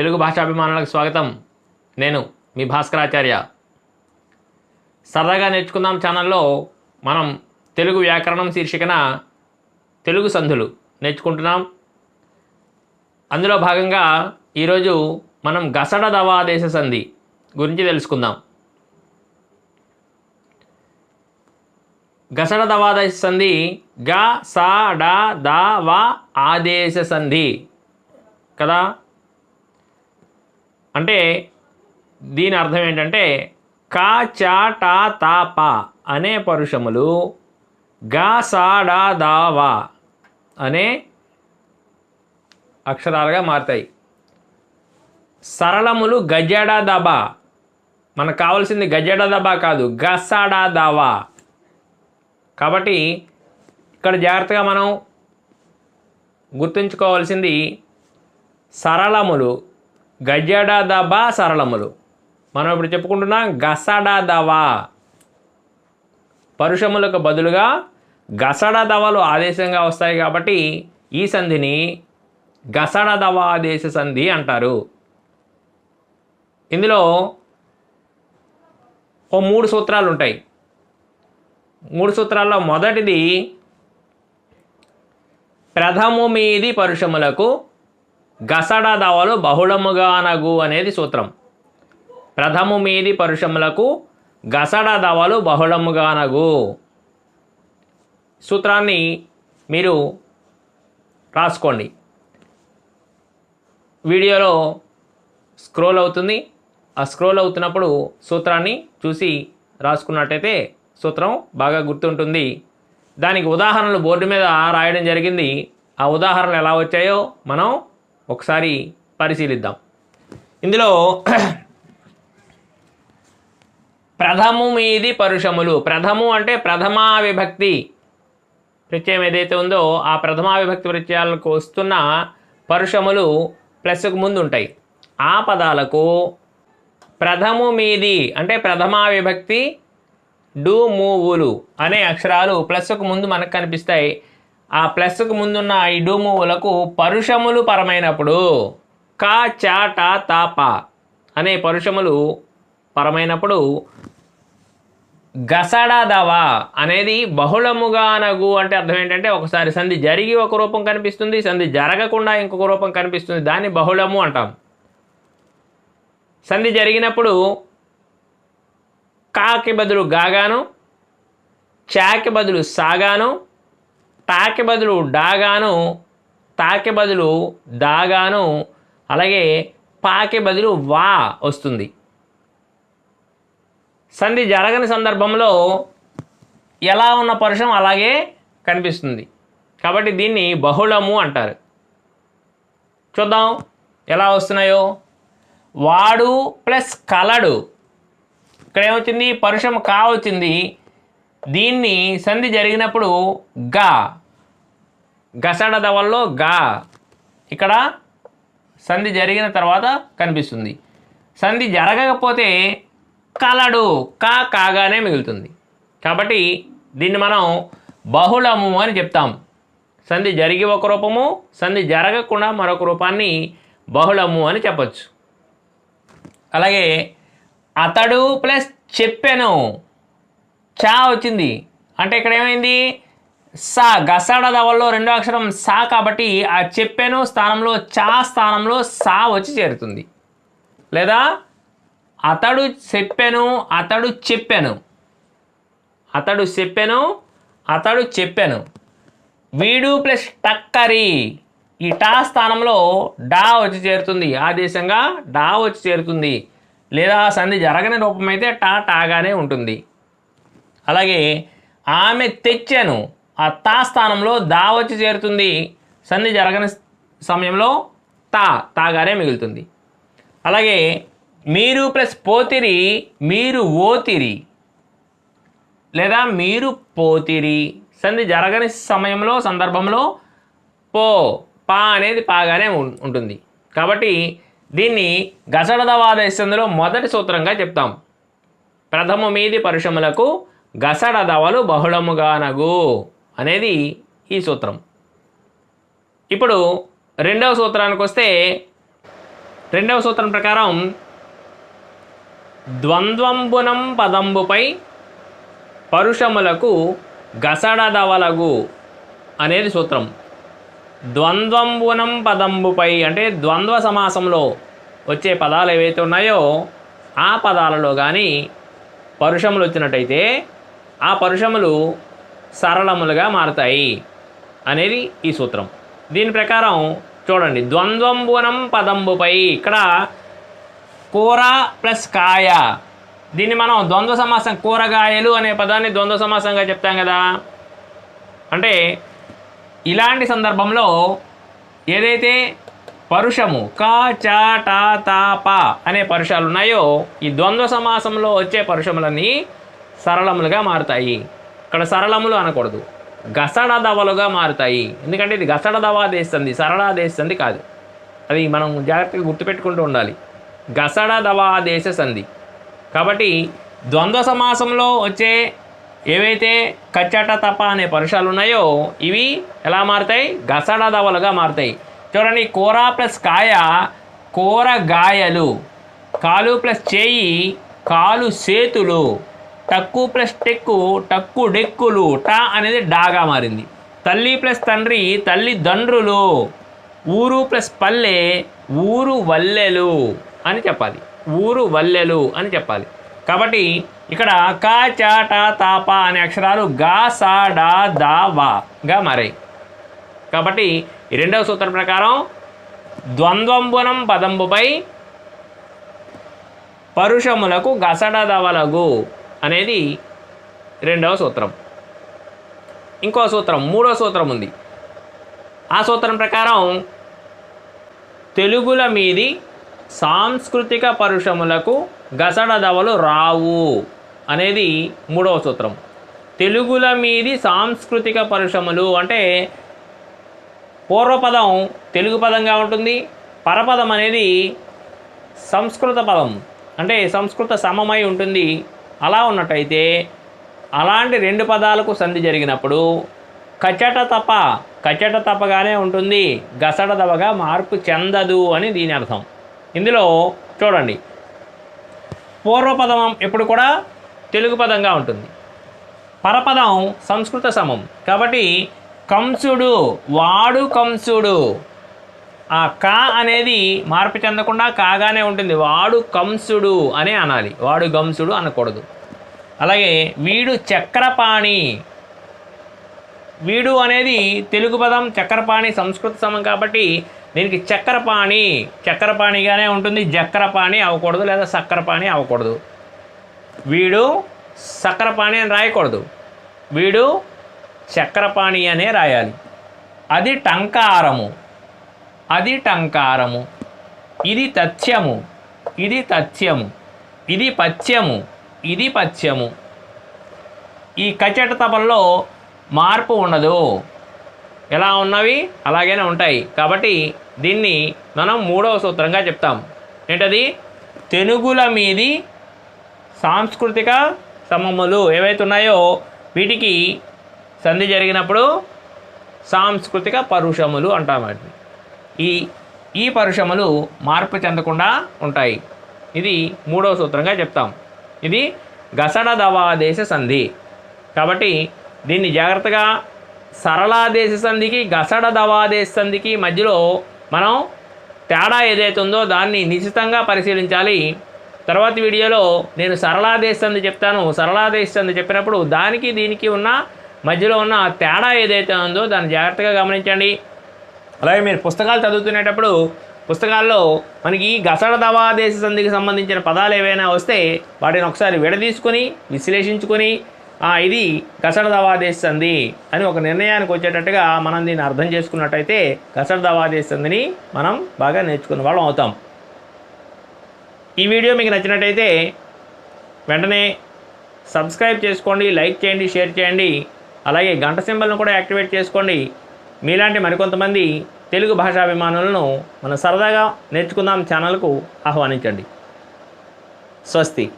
తెలుగు భాషాభిమానులకు స్వాగతం. నేను మీ భాస్కరాచార్య. సరదాగా నేర్చుకుందాం ఛానల్లో మనం తెలుగు వ్యాకరణం శీర్షికన తెలుగు సంధులు నేర్చుకుంటున్నాం. అందులో భాగంగా ఈరోజు మనం గసడ దవాదేశ సంధి గురించి తెలుసుకుందాం. గసడ దవాదేశ సంధి గ స డ ద వ ఆదేశ సంధి కదా? అంటే దీని అర్థం ఏంటంటే క చా టా తా పా అనే పరుషములు గా సా డా ద అనే అక్షరాలుగా మారుతాయి. సరళములు గజడా దబా మనకు కావాల్సింది గజడ దబా కాదు గసడ దావా కాబట్టి ఇక్కడ జాగ్రత్తగా మనం గుర్తుంచుకోవాల్సింది సరళములు గజడ దబ సరళములు. మనం ఇప్పుడు చెప్పుకుంటున్నాం గసడ దవ పరుషములకు బదులుగా గసడ దవలు ఆదేశంగా వస్తాయి కాబట్టి ఈ సంధిని గసడ దవ ఆదేశ సంధి అంటారు. ఇందులో ఓ మూడు సూత్రాలు ఉంటాయి. మూడు సూత్రాల్లో మొదటిది ప్రథము మీది పరుషములకు గసడ దవలు బహుళముగానగు అనేది సూత్రం. ప్రథము మీది పరుషములకు గసడ దవలు బహుళముగానగు సూత్రాన్ని మీరు రాసుకోండి. వీడియోలో స్క్రోల్ అవుతుంది. ఆ స్క్రోల్ అవుతున్నప్పుడు సూత్రాన్ని చూసి రాసుకున్నట్టయితే సూత్రం బాగా గుర్తుంటుంది. దానికి ఉదాహరణలు బోర్డు మీద రాయడం జరిగింది. ఆ ఉదాహరణలు ఎలా వచ్చాయో మనం ఒకసారి పరిశీలిద్దాం. ఇందులో ప్రథము మీది పరుషములు. ప్రథము అంటే ప్రథమా విభక్తి. ప్రత్యయం ఏదైతే ఉందో ఆ ప్రథమా విభక్తి ప్రత్యయాలకు వస్తున్న పరుషములు ప్లస్కు ముందు ఉంటాయి ఆ పదాలకు ప్రథము మీది అంటే ప్రథమా విభక్తి డు మూవులు అనే అక్షరాలు ప్లస్కు ముందు మనకు కనిపిస్తాయి. ఆ ప్లస్కు ముందున్న ఈ డు పరుషములు పరమైనప్పుడు కా చా తాప అనే పరుషములు పరమైనప్పుడు గసడదవ అనేది బహుళముగానగు అంటే అర్థం ఏంటంటే ఒకసారి సంధి జరిగి ఒక రూపం కనిపిస్తుంది సంధి జరగకుండా ఇంకొక రూపం కనిపిస్తుంది దాన్ని బహుళము అంటాం. సంధి జరిగినప్పుడు కాకి బదులు గాగాను చాకి బదులు సాగాను టాకి బదులు డాగాను తాకి బదులు దాగాను అలాగే పాకి బదులు వా వస్తుంది. సంధి జరగని సందర్భంలో ఎలా ఉన్న పరుషం అలాగే కనిపిస్తుంది. కాబట్టి దీన్ని బహుళము అంటారు. చూద్దాం ఎలా వస్తున్నాయో. వాడు ప్లస్ కలడు. ఇక్కడ ఏమొచ్చింది పరుషం కా వచ్చింది దీన్ని సంధి జరిగినప్పుడు గా గసడ దవల్లో గా. ఇక్కడ సంధి జరిగిన తర్వాత కనిపిస్తుంది. సంధి జరగకపోతే కలడు కా కాగానే మిగులుతుంది. కాబట్టి దీన్ని మనం బహుళము అని చెప్తాం. సంధి జరిగి ఒక రూపము సంధి జరగకుండా మరొక రూపాన్ని బహుళము అని చెప్పచ్చు. అలాగే అతడు ప్లస్ చెప్పాను. చా వచ్చింది. అంటే ఇక్కడ ఏమైంది? సా గసాడ దవల్లో రెండో అక్షరం సా కాబట్టి ఆ చెప్పెను స్థానంలో చా స్థానంలో సా వచ్చి చేరుతుంది. లేదా అతడు చెప్పెను అతడు చెప్పెను. అతడు చెప్పెను అతడు చెప్పెను. వీడు ప్లస్ టక్కరి. ఈ టా స్థానంలో డా వచ్చి చేరుతుంది. ఆదేశంగా డా వచ్చి చేరుతుంది. లేదా సంధి జరగని రూపం అయితే టా టాగానే ఉంటుంది. అలాగే ఆమె తెచ్చాను. ఆ తా స్థానంలో దా వచ్చి చేరుతుంది. సంధి జరగని సమయంలో తా తాగానే మిగులుతుంది. అలాగే మీరు ప్లస్ పోతిరి మీరు ఓతిరి లేదా మీరు పోతిరి సంధి జరగని సమయంలో సందర్భంలో పో పా అనేది పాగానే ఉం- ఉంటుంది. కాబట్టి దీన్ని గసడదవాదేశంలో మొదటి సూత్రంగా చెప్తాం. ప్రథమ మీది పరుషములకు గసడదవలు బహుళముగానగు. అనేది ఈ సూత్రం. ఇప్పుడు రెండవ సూత్రానికి వస్తే రెండవ సూత్రం ప్రకారం ద్వంద్వంబునం పదంబుపై పరుషములకు గసడదవలగు అనేది సూత్రం. ద్వంద్వంబునం పదంబుపై అంటే ద్వంద్వ సమాసంలో వచ్చే పదాలు ఏవైతే ఉన్నాయో ఆ పదాలలో కానీ పరుషములు వచ్చినట్టయితే ఆ పరుషములు సరళములుగా మారతాయి అనేది ఈ సూత్రం. దీని ప్రకారం చూడండి ద్వంద్వంబునం పదంబుపై ఇక్కడ కూర ప్లస్ కాయ. దీన్ని మనం ద్వంద్వ సమాసం కూరగాయలు అనే పదాన్ని ద్వంద్వ సమాసంగా చెప్తాం కదా. అంటే ఇలాంటి సందర్భంలో ఏదైతే పరుషము క చ ట త ప అనే పరుషాలు ఉన్నాయో ఈ ద్వంద్వ సమాసంలో వచ్చే పరుషములన్నీ సరళములుగా మారుతాయి. ఇక్కడ సరళములు అనకూడదు. గసడ దవలుగా మారుతాయి. ఎందుకంటే ఇది గసడ దవా దేస్తుంది సరళ దేస్తుంది కాదు. అది మనం జాగ్రత్తగా గుర్తుపెట్టుకుంటూ ఉండాలి. గసడ దవాదేశ సంధి కాబట్టి ద్వంద్వ సమాసంలో వచ్చే ఏవైతే కచ్చట తప అనే పరుషాలు ఉన్నాయో ఇవి ఎలా మారుతాయి? గసడ దవలుగా మారుతాయి. చూడండి కూర ప్లస్ కాయ కూరగాయలు కాలు ప్లస్ చేయి కాలు సేతులు. టక్కు ప్లస్ టెక్కు టక్కు డెక్కులు ట అనేది డాగా మారింది. తల్లి ప్లస్ తండ్రి తల్లి దండ్రులు ఊరు ప్లస్ పల్లె ఊరు వల్లెలు అని చెప్పాలి. ఊరు వల్లెలు అని చెప్పాలి. కాబట్టి ఇక్కడ క చ ట అనే అక్షరాలు గా సా డా దా వా గా మారాయి. కాబట్టి ఈ రెండవ సూత్రం ప్రకారం ద్వంద్వంబునం పదంబుపై పరుషములకు గసడదవలగు అనేది రెండవ సూత్రం. ఇంకో సూత్రం మూడో సూత్రం ఉంది. ఆ సూత్రం ప్రకారం తెలుగుల మీది సాంస్కృతిక పరుషములకు గసడదవలు రావు అనేది మూడవ సూత్రం. తెలుగుల మీది సాంస్కృతిక పరుషములు అంటే పూర్వపదం తెలుగు పదంగా ఉంటుంది. పరపదం అనేది సంస్కృత పదం. అంటే సంస్కృత సమమై ఉంటుంది. అలా ఉన్నట్టయితే అలాంటి రెండు పదాలకు సంధి జరిగినప్పుడు కచట తప కచట తపగానే ఉంటుంది గసడ తపగా మార్పు చెందదు అని దీని అర్థం. ఇందులో చూడండి. పూర్వపదం ఎప్పుడు కూడా తెలుగు పదంగా ఉంటుంది. పరపదం సంస్కృత సమం. కాబట్టి కంసుడు వాడు కంసుడు. ఆ కా అనేది మార్పు చెందకుండా కాగానే ఉంటుంది. వాడు కంసుడు అనే అనాలి. వాడు గంసుడు అనకూడదు. అలాగే వీడు చక్రపాణి. వీడు అనేది తెలుగు పదం చక్రపాణి సంస్కృత సమం కాబట్టి దీనికి చక్రపాణి. చక్రపాణిగానే ఉంటుంది. జక్రపాణి అవ్వకూడదు లేదా సక్రపాణి అవ్వకూడదు. వీడు సక్రపాణి అని రాయకూడదు. వీడు చక్రపాణి అనే రాయాలి. అది టంకారము. అది టంకారము. ఇది తథ్యము. ఇది తథ్యము. ఇది పథ్యము. ఇది పథ్యము. ఈ కచట తపల్లో మార్పు ఉండదు. ఎలా ఉన్నవి? అలాగనే ఉంటాయి. కాబట్టి దీన్ని మనం మూడవ సూత్రంగా చెప్తాం. ఏంటది? తెలుగుల మీది సాంస్కృతిక సమములు ఏవైతే ఉన్నాయో వీటికి సంధి జరిగినప్పుడు సాంస్కృతిక పరుషములు అంటాం వాటిని. ఈ ఈ పరుషములు మార్పు చెందకుండా ఉంటాయి. ఇది మూడవ సూత్రంగా చెప్తాం. ఇది గసడ దవాదేశ సంధి. కాబట్టి దీన్ని జాగ్రత్తగా సరళాదేశ సంధికి గసడ దవాదేశ సంధికి మధ్యలో మనం తేడా ఏదైతే ఉందో దాన్ని నిశ్చితంగా పరిశీలించాలి. తర్వాత వీడియోలో నేను సరళాదేశ సంధి చెప్తాను. సరళాదేశ సంధి చెప్పినప్పుడు దానికి దీనికి ఉన్న మధ్యలో ఉన్న తేడా ఏదైతే ఉందో దాన్ని జాగ్రత్తగా గమనించండి. అలాగే మీరు పుస్తకాలు చదువుతునేటప్పుడు పుస్తకాల్లో మనకి గసడ దవాదేశ సంధికి సంబంధించిన పదాలు ఏవైనా వస్తే వాటిని ఒకసారి విడదీసుకొని విశ్లేషించుకొని ఇది గసడ దవాదేశ సంధి అని ఒక నిర్ణయానికి వచ్చేటట్టుగా మనం దీన్ని అర్థం చేసుకున్నట్టయితే గసడ దవాదేశ సంధిని మనం బాగా నేర్చుకున్న వాళ్ళం అవుతాం. ఈ వీడియో మీకు నచ్చినట్టయితే వెంటనే సబ్స్క్రైబ్ చేసుకోండి లైక్ చేయండి షేర్ చేయండి. అలాగే గంట సింబల్ను కూడా యాక్టివేట్ చేసుకోండి. మీలాంటి మరికొంతమంది తెలుగు భాషాభిమానులను మనం సరదాగా నేర్చుకుందాం ఛానల్కు ఆహ్వానించండి. స్వస్తి.